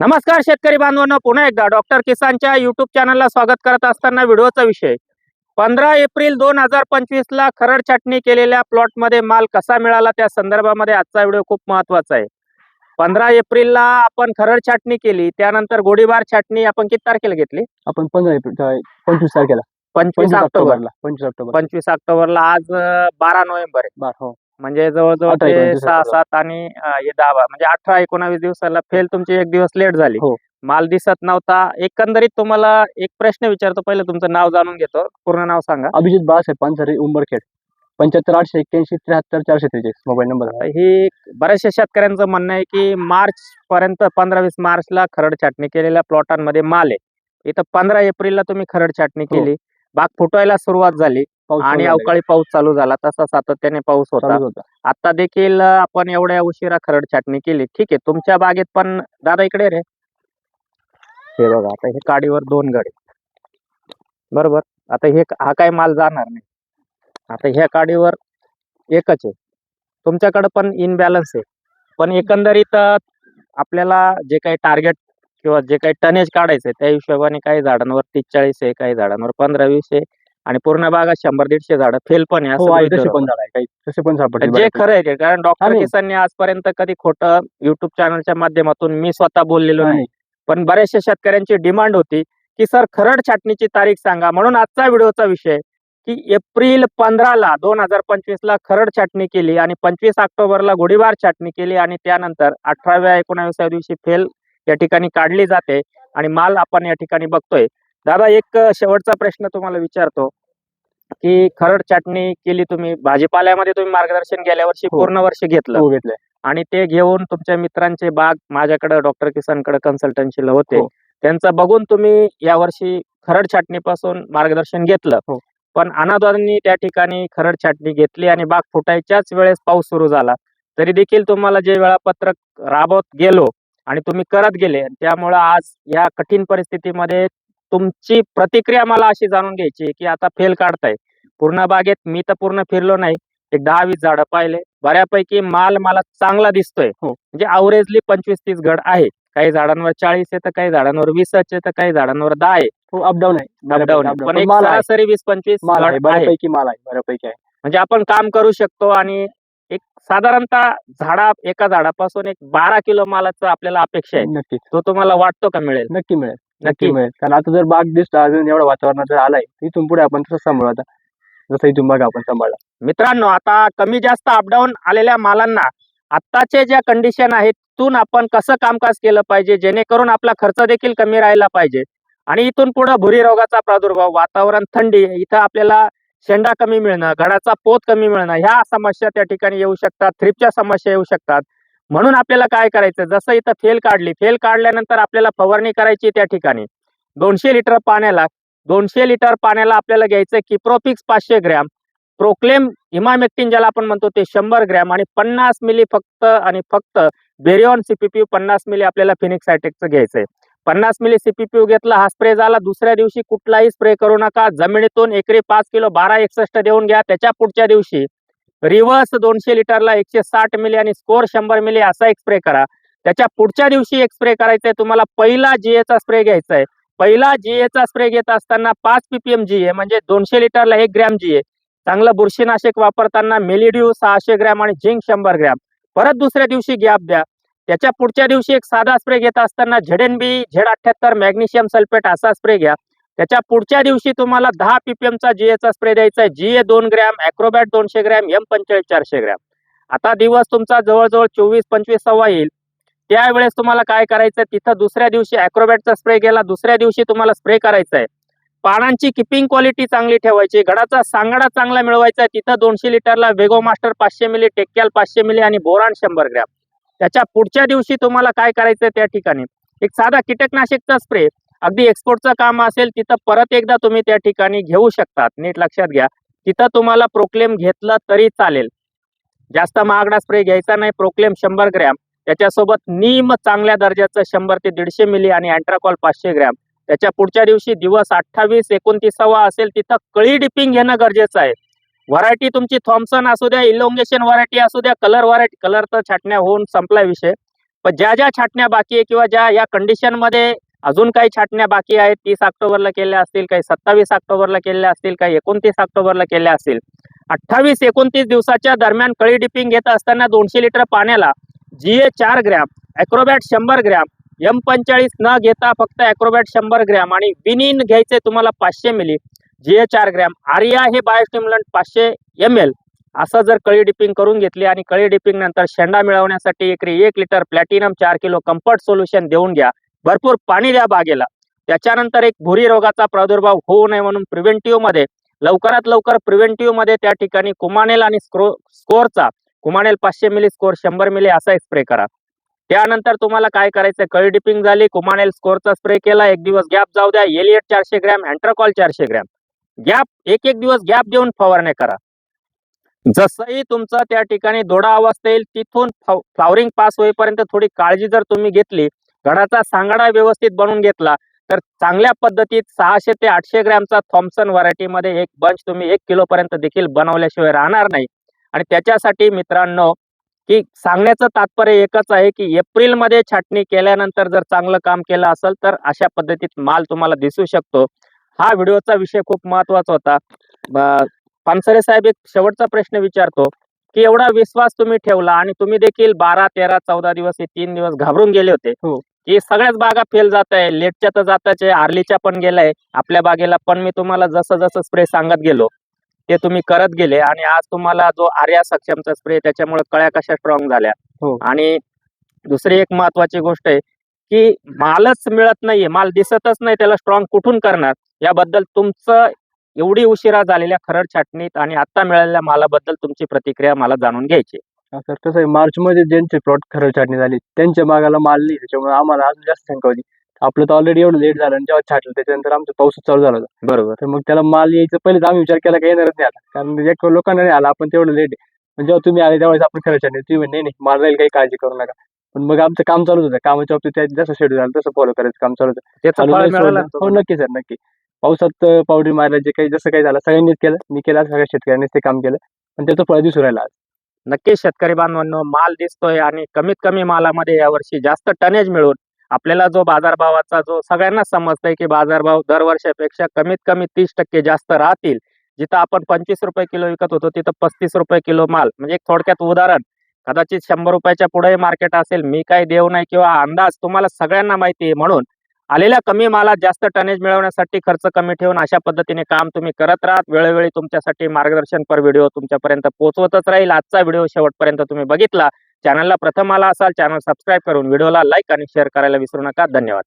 नमस्कार शेतकरी बांधवांनो. पुन्हा एकदा डॉक्टर किसानच्या युट्यूब चॅनलला स्वागत करत असताना व्हिडिओचा विषय. पंधरा एप्रिल दोन हजार पंचवीस ला खरड छाटणी केलेल्या प्लॉटमध्ये माल कसा मिळाला त्या संदर्भामध्ये आजचा व्हिडिओ खूप महत्त्वाचा आहे. पंधरा एप्रिलला आपण खरड छाटणी केली त्यानंतर गोळीबार छाटणी आपण किती तारखेला घेतली? आपण पंधरा एप्रिल पंचवीस तारखेला. पंचवीस पंचवीस ऑक्टोबर. ऑक्टोबरला पंचवीस ऑक्टोबर. पंचवीस ऑक्टोबरला आज बारा नोव्हेंबर आहे. हो. म्हणजे जवळजवळ अठरा ते सहा. सात आणि अं, हे दहा बारा म्हणजे अठरा एकोणावीस दिवसाला फेल तुमची एक दिवस लेट झाली. हो. माल दिसत नव्हता. एकंदरीत तुम्हाला एक प्रश्न विचारतो. पहिले तुमचं नाव जाणून घेतो. पूर्ण नाव सांगा. अभिजित बाळासाहेब पानसरे उंबरखेड. पंच्याहत्तर आठशे एक्क्याऐंशी त्र्याहत्तर चारशे त्रेचाळीस मोबाईल नंबर आहे. ही बऱ्याचशा शेतकऱ्यांचं म्हणणं आहे की मार्च पर्यंत पंधरा वीस मार्चला खरड छाटणी केलेल्या प्लॉटांमध्ये माल आहे. इथं पंधरा एप्रिलला तुम्ही खरड छाटणी हो. केली. बाग फुटवायला सुरुवात झाली पाऊस आणि चालू झाला. अवकाळी पाऊस चालू झाला तसा सातत्याने पाऊस होता. चालूच होता. आता देखील अं, आपण एवढ्या उशिरा खरड छाटणी केली. ठीक आहे तुमच्या बागेत पण दादा इकडे रे. हे बघा आता हे काडीवर दोन गडे. बरोबर? आता हे हा काय माल जाणार नाही. आता ह्या काडीवर एकच आहे. तुमच्याकडे पण इनबॅलन्स आहे. पण एकंदरीत अं, आपल्याला जे काही टार्गेट किंवा जे काही टनेज काढायचं त्या हिशोबाने काही झाडांवर तीस चाळीस आहे काही झाडांवर पंधरा वीस आहे आणि पूर्ण बागात शंभर दीडशे झाडं फेल पण आहे हो असं आहे गृहीत तसे धरू. पण झाड आहे काही तसे पण सापडले जे. खरं आहे ते कारण डॉक्टर आणि- किसानने आजपर्यंत कधी खोटं युट्यूब चॅनलच्या माध्यमातून मी स्वतः बोललेलो नाही नाही. पण बऱ्याचशा शेतकऱ्यांची डिमांड होती की सर खरड छाटणीची तारीख सांगा म्हणून आजचा व्हिडिओचा विषय की एप्रिल पंधराला दोन हजार पंचवीस ला खरड छाटणी केली आणि पंचवीस ऑक्टोबरला गोळीबार छाटणी केली आणि त्यानंतर अठराव्या एकोणावीसव्या दिवशी फेल या ठिकाणी काढली जाते आणि माल आपण या ठिकाणी बघतोय दादा एक शेवटचा प्रश्न तुम्हाला विचारतो की खरड छाटणी केली तुम्ही भाजीपाल्यामध्ये तुम्ही मार्गदर्शन गेल्या वर्षी हो. पूर्ण वर्ष घेतलं हो घेतलंय आणि ते घेऊन तुमच्या मित्रांचे बाग माझ्याकडे डॉक्टर किसानकडे कन्सल्टन्सीला होते हो. त्यांचं बघून तुम्ही यावर्षी खरड छाटणीपासून मार्गदर्शन घेतलं. पण अनादानी त्या ठिकाणी खरड छाटणी घेतली आणि बाग फुटायच्याच वेळेस पाऊस सुरू झाला तरी देखील तुम्हाला जे वेळापत्रक राबवत गेलो आणि तुम्ही करत गेले. त्यामुळं आज या कठीण परिस्थितीमध्ये तुमची प्रतिक्रिया मला अशी जाणून घ्यायची की आता फेल काढताय. पूर्ण बागेत मी तर पूर्ण फिरलो नाही. एक दहा वीस झाडं पाहिले. बऱ्यापैकी माल मला चांगला दिसतोय. हो. म्हणजे अवरेजली पंचवीस तीस घड आहे काही झाडांवर चाळीस आहे तर काही झाडांवर वीस आहे तर काही झाडांवर दहा आहे. हो अपडाऊन आहे. Updown आहे. updown. पण एक सरासरी वीस पंचवीस बऱ्यापैकी माल आहे. बऱ्यापैकी आहे. म्हणजे आपण काम करू शकतो आणि एक साधारणतः झाडा एका झाडापासून एक बारा किलो मालाचं आपल्याला अपेक्षा आहे. नक्कीच तो तुम्हाला वाटतो का मिळेल? नक्की मिळेल. नक्की. नक्की मिळेल. कारण आता जर बाग दिसला अजून एवढं वातावरणात जर आलाय इथून पुढे आपण तसं सांभाळू आता. जसं इथून बाग आपण सांभाळला. मित्रांनो आता कमी जास्त अपडाऊन आलेल्या मालांना आत्ताचे ज्या कंडिशन आहेत तिथून आपण कसं कामकाज केलं पाहिजे जेणेकरून आपला खर्च देखील कमी राहिला पाहिजे. आणि इथून पुढे भुरी रोगाचा प्रादुर्भाव वातावरण थंडी इथं आपल्याला शेंडा कमी मिळणं घडाचा पोत कमी मिळणं ह्या समस्या त्या ठिकाणी येऊ शकतात थ्रिपच्या समस्या येऊ शकतात. म्हणून आपल्याला काय करायचं? जसं इथं फेल काढली फेल काढल्यानंतर आपल्याला फवारणी करायची त्या ठिकाणी. दोनशे लिटर पाण्याला दोनशे लिटर पाण्याला आपल्याला घ्यायचं किप्रोपिक्स पाचशे ग्रॅम प्रोक्लेम इमामेक्टिन ज्याला आपण म्हणतो ते शंभर ग्रॅम आणि पन्नास मिली फक्त आणि फक्त बेरिऑन सीपीपी पन्नास मिली आपल्याला फिनिक्स हायटेकचं घ्यायचंय. पन्नास मिली सीपीपीयू घेतला हा स्प्रे झाला. दुसऱ्या दिवशी कुठलाही स्प्रे करू नका. जमिनीतून एकरी पाच किलो बारा एकसष्ट देऊन घ्या. त्याच्या पुढच्या दिवशी रिव्हर्स दोनशे लिटरला एकशे साठ मिली आणि स्कोर शंभर मिली असा एक स्प्रे करा. त्याच्या पुढच्या दिवशी एक स्प्रे करायचा आहे तुम्हाला पहिला जीएचा स्प्रे घ्यायचा आहे पहिला जीएचा स्प्रे घेत असताना पाच पीपीएम जीए म्हणजे दोनशे लिटरला एक ग्रॅम जीए चांगलं बुरशीनाशक वापरताना मेलिड्यू सहाशे ग्रॅम आणि झिंक शंभर ग्रॅम. परत दुसऱ्या दिवशी गॅप द्या. त्याच्या पुढच्या दिवशी एक साधा स्प्रे घेत असताना झेड बी झेड अठ्ठ्याहत्तर मॅग्नेशियम सल्फेट असा स्प्रे घ्या. त्याच्या पुढच्या दिवशी तुम्हाला दहा पीपीएमचा जीएचा स्प्रे द्यायचा आहे. जीए दोन ग्रॅम अॅक्रोबॅट दोनशे ग्रॅम एम पंचेचाळीस चारशे ग्रॅम. आता दिवस तुमचा जवळजवळ चोवीस पंचवीस सव्वा येईल. त्यावेळेस तुम्हाला काय करायचं तिथं दुसऱ्या दिवशी अॅक्रोबॅटचा स्प्रे गेला दुसऱ्या दिवशी तुम्हाला स्प्रे करायचा आहे पानांची किपिंग क्वालिटी चांगली ठेवायची. घडाचा सांगाडा चांगला मिळवायचा आहे. तिथं दोनशे लिटरला वेगो मास्टर पाचशे मिली टेक्याल पाचशे मिली आणि बोरान शंभर ग्रॅम. त्याच्या पुढच्या दिवशी तुम्हाला काय करायचं त्या ठिकाणी? एक साधा कीटकनाशकचा स्प्रे अगदी एक्सपोर्टचं काम असेल तिथं परत एकदा तुम्ही त्या ठिकाणी घेऊ शकतात. नीट लक्षात घ्या. तिथं तुम्हाला प्रोक्लेम घेतला तरी चालेल. जास्त महागडा स्प्रे घ्यायचा नाही. प्रोक्लेम शंभर ग्रॅम. त्याच्यासोबत नीम चांगल्या दर्जाचं शंभर ते दीडशे मिली आणि अँट्राकॉल पाचशे ग्रॅम. त्याच्या पुढच्या दिवशी दिवस अठ्ठावीस एकोणतीसावा असेल तिथं कळी डिपिंग घेणं गरजेचं आहे. व्हरायटी तुमची थॉम्सन असू द्या इलोंगेशन व्हरायटी असू द्या कलर व्हरायटी कलर तर छाटण्या होऊन संपला विषय. पण ज्या ज्या छाटण्या बाकी आहे किंवा ज्या या कंडिशनमध्ये अजून काही छाटण्या बाकी आहेत तीस ऑक्टोबरला केल्या असतील काही सत्तावीस ऑक्टोबरला केल्या असतील काही एकोणतीस ऑक्टोबरला केल्या असतील. अठ्ठावीस एकोणतीस दिवसाच्या दरम्यान कळी डिपिंग घेत असताना दोनशे लिटर पाण्याला जी ए चार ग्रॅम अॅक्रोबॅट शंभर ग्रॅम एम पंचेचाळीस न घेता फक्त अॅक्रोबॅट शंभर ग्रॅम आणि विनिन घ्यायचे तुम्हाला पाचशे मिली. जे चार ग्रॅम आर्या हे बायोस्टिम्युलंट पाचशे एम एल असं जर कळी डिपिंग करून घेतली आणि कळी डिपिंग नंतर शेंडा मिळवण्यासाठी एकरी एक लिटर प्लॅटिनम चार किलो कम्फर्ट सोल्युशन देऊन घ्या. भरपूर पाणी द्या बागेला. त्याच्यानंतर एक भुरी रोगाचा प्रादुर्भाव होऊ नये म्हणून प्रिव्हेंटिव्हमध्ये लवकरात लवकर प्रिव्हेंटिव्हमध्ये त्या ठिकाणी कुमानेल आणि स्क्रो स्कोरचा कुमानेल पाचशे मिली स्कोर शंभर मिली असा स्प्रे करा. त्यानंतर तुम्हाला काय करायचं कळी डिपिंग झाली कुमानेल स्कोरचा स्प्रे केला एक दिवस गॅप जाऊ द्या एलिएट चारशे ग्रॅम अँट्राकॉल चारशे ग्रॅम गॅप एक एक दिवस गॅप देऊन फवारणी करा. जसंही तुमचं त्या ठिकाणी दोडा अवस्था येईल तिथून फ्लावरिंग पास होईपर्यंत थोडी काळजी जर तुम्ही घेतली घडाचा सांगाडा व्यवस्थित बनवून घेतला तर चांगल्या पद्धतीत सहाशे ते आठशे ग्रॅमचा थॉम्सन व्हरायटीमध्ये एक बंच तुम्ही एक किलो पर्यंत देखील बनवल्याशिवाय राहणार नाही. आणि त्याच्यासाठी मित्रांनो की सांगण्याचं तात्पर्य एकच आहे की एप्रिलमध्ये छाटणी केल्यानंतर जर चांगलं काम केलं असेल तर अशा पद्धतीत माल तुम्हाला दिसू शकतो. हा व्हिडिओचा विषय खूप महत्त्वाचा होता पानसरे साहेब एक शेवटचा प्रश्न विचारतो की एवढा विश्वास तुम्ही ठेवला आणि तुम्ही देखील बारा तेरा चौदा दिवस हे तीन दिवस घाबरून गेले होते हो. की सगळ्याच बागा फेल जात आहे लेटच्या तर जाताच आहे आर्लीच्या पण गेलाय आपल्या बागेला पण मी तुम्हाला जसं जसं स्प्रे सांगत गेलो ते तुम्ही करत गेले आणि आज तुम्हाला जो आर्या सक्षमचा स्प्रे त्याच्यामुळे कळ्या कशा स्ट्रॉंग झाल्या हो. आणि दुसरी एक महत्वाची गोष्ट आहे की मालच मिळत नाहीये माल दिसतच नाही त्याला स्ट्रॉंग कुठून करणार? याबद्दल तुमचं एवढी उशिरा झालेल्या खरड छाटणीत आणि आता मिळालेल्या मालाबद्दल तुमची प्रतिक्रिया मला जाणून घ्यायची. सर कसं आहे मार्च मध्ये ज्यांचे प्लॉट खरं छाटणी झाली त्यांच्या मागाला माल नाही त्याच्यामुळे आम्हाला अजून जास्त शंका होती. आपलं तर ऑलरेडी एवढं लेट झालं आणि जेव्हा छाटलं त्याच्यानंतर आमचा पाऊस चालू झाला होता. बरोबर. तर मग त्याला माल यायचं पहिलेच आम्ही विचार केला काही येणारच नाही आता. कारण एक लोकांना नाही आला आपण तेवढं लेट जेव्हा तुम्ही आले त्यावेळेस आपण खरं छाटणी तुम्ही नाही नाही माल राहील काही काळजी करू नका. पण मग आमचं काम चालूच होतं. कामाच्या बाबतीत जसं शेड्यूल झालं तसं फॉलो करायचं काम चालू होतं. त्याचं फळ मिळालं. हो नक्की सर नक्की. पावसात पावडर मारायचे काही जसं काही झालं सगळ्यांनीच केलं. मी केलं सगळ्या शेतकऱ्यांनीच ते काम केलं. पण त्याचं फळ दिसू राहिलं आज. नक्की शेतकरी बांधवांनो माल दिसतोय आणि कमीत कमी मालामध्ये यावर्षी जास्त टनेज मिळून आपल्याला जो बाजारभावाचा जो सगळ्यांना समजतंय की बाजारभाव दरवर्षापेक्षा कमीत कमी तीस टक्के जास्त राहतील. जिथं आपण पंचवीस रुपये किलो विकत होतो तिथं पस्तीस रुपये किलो माल. म्हणजे एक थोडक्यात उदाहरण कदाचित शंभर रुपयाच्या पुढे मार्केट असेल मी काही देऊ नाही किंवा अंदाज तुम्हाला सगळ्यांना माहिती आहे म्हणून आलेल्या कमी मालात जास्त टनेज मिळवण्यासाठी खर्च कमी ठेवून अशा पद्धतीने काम तुम्ही करत राहत वेळोवेळी तुमच्यासाठी मार्गदर्शनपर व्हिडिओ तुमच्यापर्यंत पोहोचवतच राहील. आजचा व्हिडिओ शेवटपर्यंत तुम्ही बघितला. चॅनलला प्रथम आला असाल चॅनल सबस्क्राईब करून व्हिडिओला लाईक आणि शेअर करायला विसरू नका. धन्यवाद.